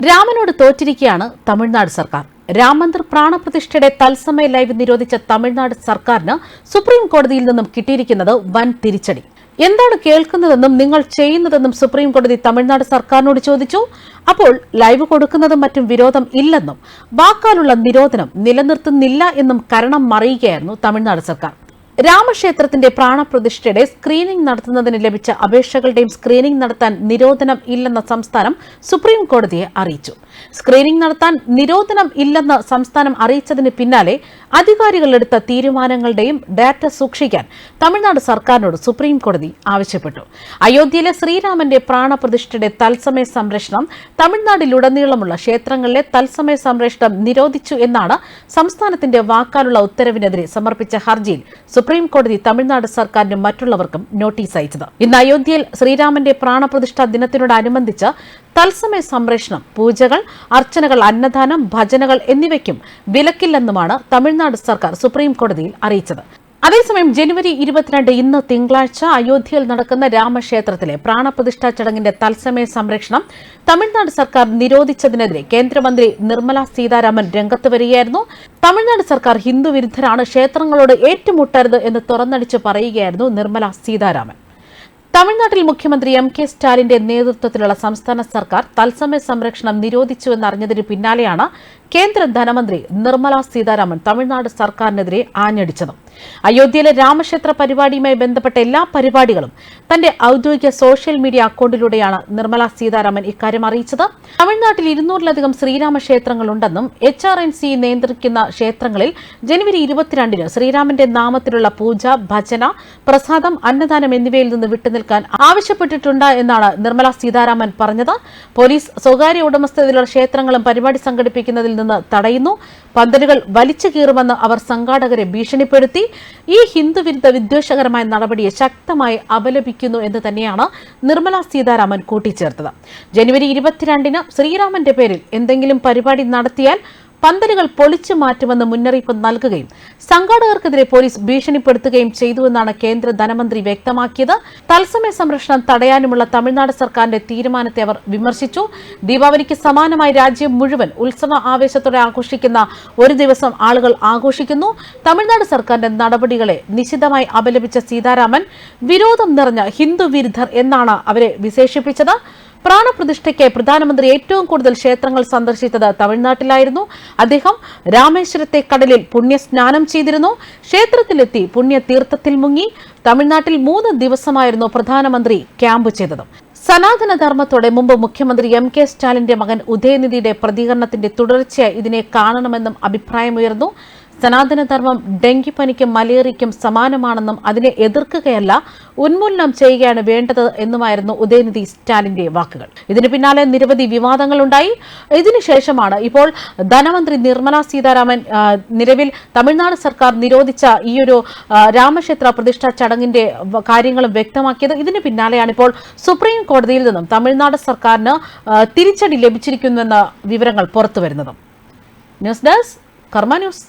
രാമനോട് തോറ്റിരിക്കുകയാണ് തമിഴ്നാട് സർക്കാർ. രാമന്ദിർ പ്രാണപ്രതിഷ്ഠയുടെ തത്സമയ ലൈവ് നിരോധിച്ച തമിഴ്നാട് സർക്കാരിന് സുപ്രീം കോടതിയിൽ നിന്നും കിട്ടിയിരിക്കുന്നത് വൻ തിരിച്ചടി. എന്താണ് കേൾക്കുന്നതെന്നും നിങ്ങൾ ചെയ്യുന്നതെന്നും സുപ്രീം കോടതി തമിഴ്നാട് സർക്കാരിനോട് ചോദിച്ചു. അപ്പോൾ ലൈവ് കൊടുക്കുന്നതും മറ്റും വിരോധം ഇല്ലെന്നും വാക്കാലുള്ള നിരോധനം നിലനിർത്തുന്നില്ല എന്നും കരണം മറിയുകയായിരുന്നു തമിഴ്നാട് സർക്കാർ. രാമക്ഷേത്രത്തിന്റെ പ്രാണപ്രതിഷ്ഠയുടെ സ്ക്രീനിംഗ് നടത്തുന്നതിന് ലഭിച്ച അപേക്ഷകളുടെയും സ്ക്രീനിംഗ് നടത്താൻ നിരോധനം ഇല്ലെന്ന സംസ്ഥാനം സുപ്രീം കോടതിയെ അറിയിച്ചു. സ്ക്രീനിംഗ് നടത്താൻ നിരോധനം ഇല്ലെന്ന് സംസ്ഥാനം അറിയിച്ചതിന് പിന്നാലെ അധികാരികളെടുത്ത തീരുമാനങ്ങളുടെയും ഡാറ്റ സൂക്ഷിക്കാൻ തമിഴ്നാട് സർക്കാരിനോട് സുപ്രീം കോടതി ആവശ്യപ്പെട്ടു. അയോധ്യയിലെ ശ്രീരാമന്റെ പ്രാണപ്രതിഷ്ഠയുടെ തത്സമയ സംരക്ഷണം തമിഴ്നാടിലുടനീളമുള്ള ക്ഷേത്രങ്ങളിലെ തത്സമയ സംരക്ഷണം നിരോധിച്ചു എന്നാണ് സംസ്ഥാനത്തിന്റെ വാക്കാലുള്ള ഉത്തരവിനെതിരെ സമർപ്പിച്ച ഹർജിയിൽ സുപ്രീം കോടതി തമിഴ്നാട് സർക്കാരിനും മറ്റുള്ളവർക്കും നോട്ടീസ് അയച്ചത്. ഇന്ന് അയോധ്യയിൽ ശ്രീരാമന്റെ പ്രാണപ്രതിഷ്ഠാ ദിനത്തിനോടനുബന്ധിച്ച് തത്സമയ സംപ്രേഷണം പൂജകൾ അർച്ചനകൾ അന്നദാനം ഭജനകൾ എന്നിവയ്ക്കും വിലക്കില്ലെന്നുമാണ് തമിഴ്നാട് സർക്കാർ സുപ്രീം കോടതിയിൽ അറിയിച്ചത്. അതേസമയം ജനുവരി ഇരുപത്തിരണ്ട് ഇന്ന് തിങ്കളാഴ്ച അയോധ്യയിൽ നടക്കുന്ന രാമക്ഷേത്രത്തിലെ പ്രാണപ്രതിഷ്ഠാ ചടങ്ങിന്റെ തത്സമയ സംരക്ഷണം തമിഴ്നാട് സർക്കാർ നിരോധിച്ചതിനെതിരെ കേന്ദ്രമന്ത്രി നിർമ്മല സീതാരാമൻ രംഗത്ത് വരികയായിരുന്നു. തമിഴ്നാട് സർക്കാർ ഹിന്ദു വിരുദ്ധരാണ് ക്ഷേത്രങ്ങളോട് ഏറ്റുമുട്ടരുത് എന്ന് തുറന്നടിച്ച് പറയുകയായിരുന്നു നിർമ്മല സീതാരാമൻ. തമിഴ്നാട്ടിൽ മുഖ്യമന്ത്രി എം കെ സ്റ്റാലിന്റെ നേതൃത്വത്തിലുള്ള സംസ്ഥാന സർക്കാർ തത്സമയ സംരക്ഷണം നിരോധിച്ചുവെന്നറിഞ്ഞതിന് പിന്നാലെയാണ് കേന്ദ്ര ധനമന്ത്രി നിർമ്മല സീതാരാമൻ തമിഴ്നാട് സർക്കാരിനെതിരെ ആഞ്ഞടിച്ചത്. അയോധ്യയിലെ രാമക്ഷേത്ര പരിപാടിയുമായി ബന്ധപ്പെട്ട എല്ലാ പരിപാടികളും തന്റെ ഔദ്യോഗിക സോഷ്യൽ മീഡിയ അക്കൌണ്ടിലൂടെയാണ് നിർമ്മല സീതാരാമൻ ഇക്കാര്യം അറിയിച്ചത്. തമിഴ്നാട്ടിൽ ഇരുന്നൂറിലധികം ശ്രീരാമ ക്ഷേത്രങ്ങളുണ്ടെന്നും എച്ച് ആർ എൻ സി നിയന്ത്രിക്കുന്ന ക്ഷേത്രങ്ങളിൽ ജനുവരി ഇരുപത്തിരണ്ടിന് ശ്രീരാമന്റെ നാമത്തിലുള്ള പൂജ ഭജന പ്രസാദം അന്നദാനം എന്നിവയിൽ നിന്ന് വിട്ടുനിൽക്കാൻ ആവശ്യപ്പെട്ടിട്ടുണ്ട് എന്നാണ് നിർമ്മല സീതാരാമൻ പറഞ്ഞത്. പോലീസ് സ്വകാര്യ ഉടമസ്ഥതയിലുള്ള ക്ഷേത്രങ്ങളും പരിപാടി സംഘടിപ്പിക്കുന്നതിൽ നിന്ന് തടയുന്നു. പന്തലുകൾ വലിച്ചു കീറുമെന്ന് അവർ സംഘാടകരെ ഭീഷണിപ്പെടുത്തി. ഈ ഹിന്ദുവിരുദ്ധ വിദ്വേഷകരമായ നടപടിയെ ശക്തമായി അപലപിക്കുന്നു എന്ന് തന്നെയാണ് നിർമ്മല സീതാരാമൻ കൂട്ടിച്ചേർത്തത്. ജനുവരി ഇരുപത്തിരണ്ടിന് ശ്രീരാമന്റെ പേരിൽ എന്തെങ്കിലും പരിപാടി നടത്തിയാൽ പന്തലുകൾ പൊളിച്ചു മാറ്റുമെന്ന് മുന്നറിയിപ്പ് നൽകുകയും സംഘാടകർക്കെതിരെ പോലീസ് ഭീഷണിപ്പെടുത്തുകയും ചെയ്തുവെന്നാണ് കേന്ദ്ര ധനമന്ത്രി വ്യക്തമാക്കിയത്. തത്സമയ സംരക്ഷണം തടയാനുമുള്ള തമിഴ്നാട് സർക്കാരിന്റെ തീരുമാനത്തെ അവർ വിമർശിച്ചു. ദീപാവലിക്ക് സമാനമായി രാജ്യം മുഴുവൻ ഉത്സവ ആവേശത്തോടെ ആഘോഷിക്കുന്ന ഒരു ദിവസം ആളുകൾ ആഘോഷിക്കുന്നു. തമിഴ്നാട് സർക്കാരിന്റെ നടപടികളെ നിശിതമായി അപലപിച്ച സീതാരാമൻ വിരോധം നിറഞ്ഞ ഹിന്ദു വിരുദ്ധർ എന്നാണ് അവരെ വിശേഷിപ്പിച്ചത്. പ്രാണപ്രതിഷ്ഠയ്ക്ക് പ്രധാനമന്ത്രി ഏറ്റവും കൂടുതൽ ക്ഷേത്രങ്ങൾ സന്ദർശിച്ചത് തമിഴ്നാട്ടിലായിരുന്നു. അദ്ദേഹം രാമേശ്വരത്തെ കടലിൽ പുണ്യസ്നാനം ചെയ്തിരുന്നു. ക്ഷേത്രത്തിലെത്തി പുണ്യതീർത്ഥത്തിൽ മുങ്ങി തമിഴ്നാട്ടിൽ മൂന്ന് ദിവസമായിരുന്നു പ്രധാനമന്ത്രി ക്യാമ്പ് ചെയ്തത്. സനാതനധർമ്മത്തോടെ മുമ്പ് മുഖ്യമന്ത്രി എം കെ സ്റ്റാലിന്റെ മകൻ ഉദയനിധിയുടെ പ്രതികരണത്തിന്റെ തുടർച്ചയായി ഇതിനെ കാണണമെന്നും അഭിപ്രായമുയർന്നു. സനാതനധർമ്മം ഡെങ്കിപ്പനിക്കും മലേറിയയ്ക്കും സമാനമാണെന്നും അതിനെ എതിർക്കുകയല്ല ഉന്മൂലനം ചെയ്യുകയാണ് വേണ്ടത് എന്നുമായിരുന്നു ഉദയനിധി സ്റ്റാലിന്റെ വാക്കുകൾ. ഇതിന് പിന്നാലെ നിരവധി വിവാദങ്ങളുണ്ടായി. ഇതിനുശേഷമാണ് ഇപ്പോൾ ധനമന്ത്രി നിർമ്മല സീതാരാമൻ നിലവിൽ തമിഴ്നാട് സർക്കാർ നിരോധിച്ച ഈയൊരു രാമക്ഷേത്ര പ്രതിഷ്ഠ ചടങ്ങിന്റെ കാര്യങ്ങളും വ്യക്തമാക്കിയത്. ഇതിന് പിന്നാലെയാണ് ഇപ്പോൾ സുപ്രീം കോടതിയിൽ നിന്നും തമിഴ്നാട് സർക്കാരിന് തിരിച്ചടി ലഭിച്ചിരിക്കുന്നുവെന്ന വിവരങ്ങൾ പുറത്തുവരുന്നത്. News desk Karma news.